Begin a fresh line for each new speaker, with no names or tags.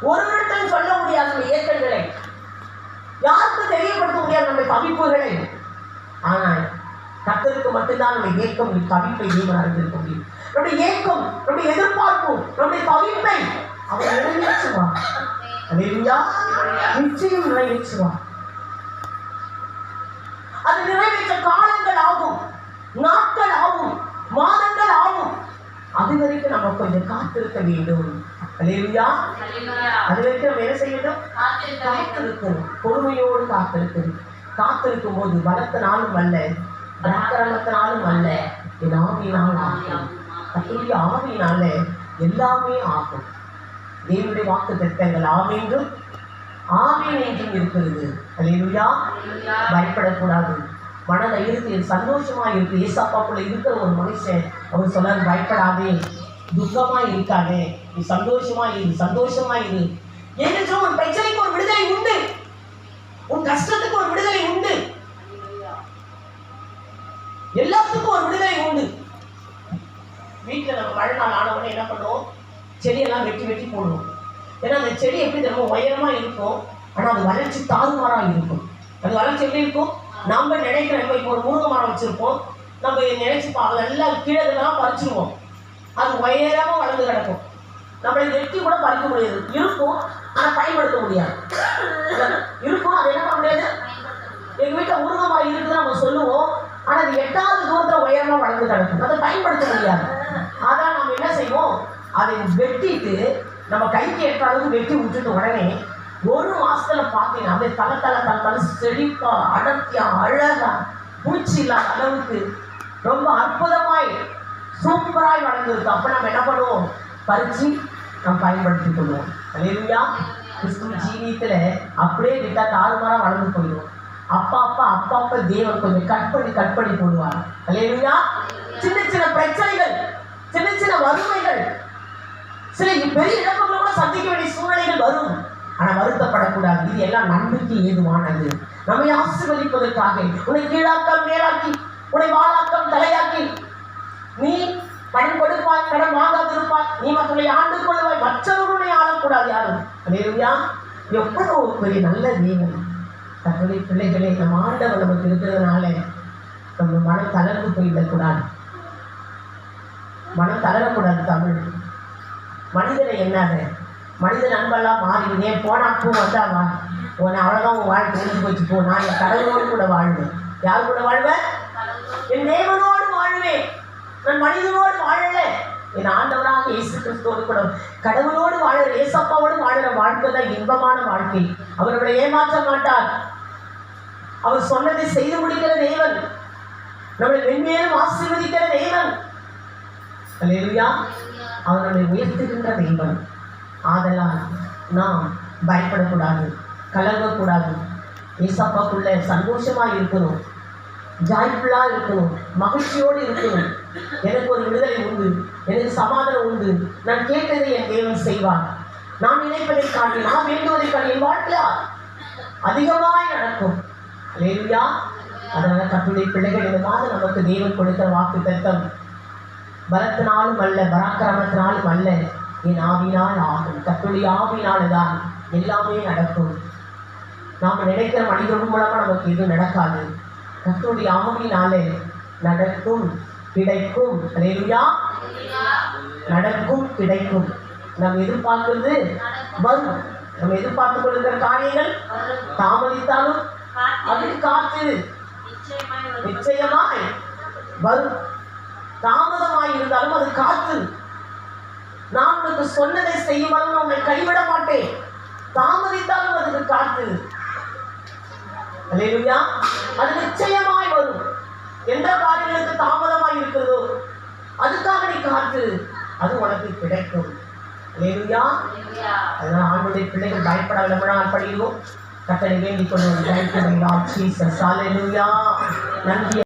ஒருவருக்கும் சொல்ல முடியாது நம்ம ஏக்கங்களை யாருக்கும் தெரியப்படுத்த முடியாது நம்முடைய தவிப்புகளை. ஆனால் கத்தருக்கு மட்டும்தான் நம்ம ஏக்கம் தவிப்பை தேவன் அறிந்திருக்க முடியும். நம்முடைய ஏக்கம் நம்முடைய எதிர்பார்ப்பு நம்முடைய தவிப்பை அவர் நிறைவேற்றுவார். அல்லேலூயா. நிச்சயம் நிறைவேற்றுவார். அது நிறைவேற்ற காலங்கள் ஆகும் நாட்கள் ஆகும் மாதங்கள் ஆகும். வரைக்கும் நம்ம கொஞ்சம் காத்திருக்க வேண்டும். அல்லேலூயா அது வரைக்கும் நம்ம என்ன செய்ய வேண்டும் காத்திருக்கணும் பொறுமையோடு காத்திருக்கணும் காத்திருக்கும் போது பலத்தினாலும் அல்ல பராக்கிரமத்தினாலும் அல்ல என் ஆவியினால் ஆகும். கத்துடைய ஆவியினால எல்லாமே ஆகும். தேவனுடைய வாக்கு திட்டங்கள் ஆமீன்றும் ஆமீன் என்றும் இருக்கிறது. அல்லேலூயா பயப்படக்கூடாது. மன தைரியத்தில் சந்தோஷமா இருக்கு. ஏசாப்பாக்குள்ள இருக்கிற ஒரு மனுஷன் அவர் சொல்றாரு பயப்படாதே துக்கமா இருக்காதே. நீ சந்தோஷமா இரு சந்தோஷமா இரு. என்றும் உன் பிரச்சனைக்கு ஒரு விடுதலை உண்டு. உன் கஷ்டத்துக்கு ஒரு விடுதலை உண்டு. எல்லாத்துக்கும் ஒரு விடுதலை உண்டு. வீட்டில் நம்ம மழை நாள் ஆனவுடனே என்ன பண்ணுவோம்? செடியெல்லாம் வெட்டி வெட்டி போடுவோம். ஏன்னா அந்த செடி எப்படி தெரியுமா? உயரமா இருக்கும். ஆனால் அது வளர்ச்சி தாறுமாறாக இருக்கும். அது வளர்ச்சி எப்படி இருக்கும்? நம்ம நினைக்கிற நம்ம இப்போ ஒரு முருங்கை மரம் வச்சுருப்போம். நம்ம நினைச்சு பா நல்லா கீழே இதெல்லாம் பறிச்சிருவோம். அது உயரமா வளர்ந்து கிடக்கும். நம்மளை வெட்டி கூட பறிக்க முடியாது. இருக்கும் ஆனால் பயன்படுத்த முடியாது. இருக்கும் அது என்ன பண்ண முடியாது? எங்கள் வீட்டில் முருங்கை மரம் இருக்குதுன்னு நம்ம சொல்லுவோம். ஆனால் அது எட்டாவது தூரத்தில் உயரமாக வளர்ந்து கிடக்கும். அதை பயன்படுத்த முடியாது. அதான் நம்ம என்ன செய்வோம்? அதை வெட்டிட்டு நம்ம கைக்கு எட்டாவது வெட்டி விட்டுட்டு உடனே ஒரு மாசத்துல பார்த்தீங்கன்னா அப்படியே தலை தலை தலை தலை செழிப்பா அடர்த்தியா அழகா பூச்சி இல்லாத அளவுக்கு ரொம்ப அற்புதமாய் சூப்பராய் வளர்ந்துருக்கு. அப்போ நம்ம என்ன பண்ணுவோம்? பறிச்சு நம்ம பயன்படுத்திக் கொள்வோம். அல்லேலூயா. கிறிஸ்துவ ஜீவியத்துல அப்படியே விட்டா தாறுமாறா வளர்ந்து போயிடுவோம். அப்பா அப்பா அப்பா அப்பா தேவன் கொஞ்சம் கட் பண்ணி கட் பண்ணி போடுவார். அல்லேலூயா. சின்ன சின்ன பிரச்சனைகள் சின்ன சின்ன வறுமைகள் சில பெரிய இழப்புகளை கூட சந்திக்க வேண்டிய சூழ்நிலைகள் வரும். வரக்கூடாது. இது எல்லாம் நன்மைக்கு ஏதுவானது. நம்மை ஆசீர்வதிப்பதற்காக. உன்னை கீழாக்கம் மேலாக்கி. உன்னை வாழாக்கம் தலையாக்கி. நீ கடன் கொடுப்பாய் கடன் வாங்காதிருப்பாய் நீ மக்களை ஆண்டு கொள்வாய் மற்றவர்களுடைய ஆளக்கூடாது யாரும். அதேயா எவ்வளவு பெரிய நல்ல தெய்வம் தன்னுடைய பிள்ளைகளே நம்ம ஆண்டவர் நமக்கு இருக்கிறதுனால நம்ம மனம் தளர்ந்து போயிடக்கூடாது. மனம் தளரக்கூடாது தமிழ். மனிதனை என்னாது மனித நண்பெல்லாம் மாறி ஏன் போனா பூ வந்தாவா உன்னை அவ்வளோதான் உன் வாழ்க்கை முடிஞ்சு போச்சு போ. நான் என் கடவுளோடு கூட வாழ்வேன். யார் கூட வாழ்வேன் என் தேவனோடு வாழ்வேன். நான் மனிதனோடு வாழல. என் ஆண்டவராக இயேசு கிறிஸ்துவோடு கூட கடவுளோடு வாழற ஏசப்பாவோடு வாழற வாழ்க்கை தான் இன்பமான வாழ்க்கை. அவர் ஏமாற்ற மாட்டார் அவர் சொன்னதை செய்து முடிக்கிற தெய்வன் நம்மளை மென்மேலும் ஆசீர்வதிக்கிற தெய்வன் அல்லேலூயா. அவர் நம்மை உயர்த்துகின்ற தெய்வன் ஆதலால் நாம் பயப்படக்கூடாது கலங்கக்கூடாது. ஏசப்பாக்குள்ள சந்தோஷமாக இருக்கணும் ஜாய்ஃபுல்லாக இருக்கணும் மகிழ்ச்சியோடு இருக்கணும் எனக்கு ஒரு விடுதலை உண்டு. எனக்கு சமாதானம் உண்டு. நான் கேட்டதை என் தேவன் செய்வார். நான் நினைப்பதை காட்டி நான் வேண்டுவதை காட்டி என் வாழ்க்கையில அதிகமாய் நடக்கும். இல்லையா அதனால் கட்டுரை பிள்ளைகள் இந்த மாதம் நமக்கு தேவன் கொடுத்த வாக்கு தத்தம். பலத்தினாலும் அல்ல பராக்கிரமத்தினாலும் அல்ல. என் ஆவினால் ஆகும். கத்துடைய ஆவினால தான் எல்லாமே நடக்கும். நாம் நினைக்கிற மனிதர்கள் மூலமாக நமக்கு எதுவும் நடக்காது. கத்துடைய ஆவினாலே நடக்கும் கிடைக்கும். அலையா நடக்கும் கிடைக்கும். நாம் எதிர்பார்க்கிறது வரும். நம்ம எதிர்பார்த்து கொள்கிற காரியங்கள் தாமதித்தாலும் அது காத்து நிச்சயமாய் வரும். தாமதமாய் இருந்தாலும் அது காத்து உனக்கு சொன்னதை செய்யும் அளவு உன்னை கைவிட மாட்டேன். தாமதித்தாலும் அதுக்கு காத்து. அல்லேலூயா. அது நிச்சயமாய் வரும். எந்த காரியங்களுக்கு தாமதமாய் இருக்கிறதோ அதுக்காக நீ காத்து. அது உனக்கு கிடைக்கும். அல்லேலூயா. அதனால ஆண்டுடைய பிள்ளைகள் பயப்பட விளம்பரம் படிடுவோம் கத்தனை வேண்டிக் கொண்டு நன்றி.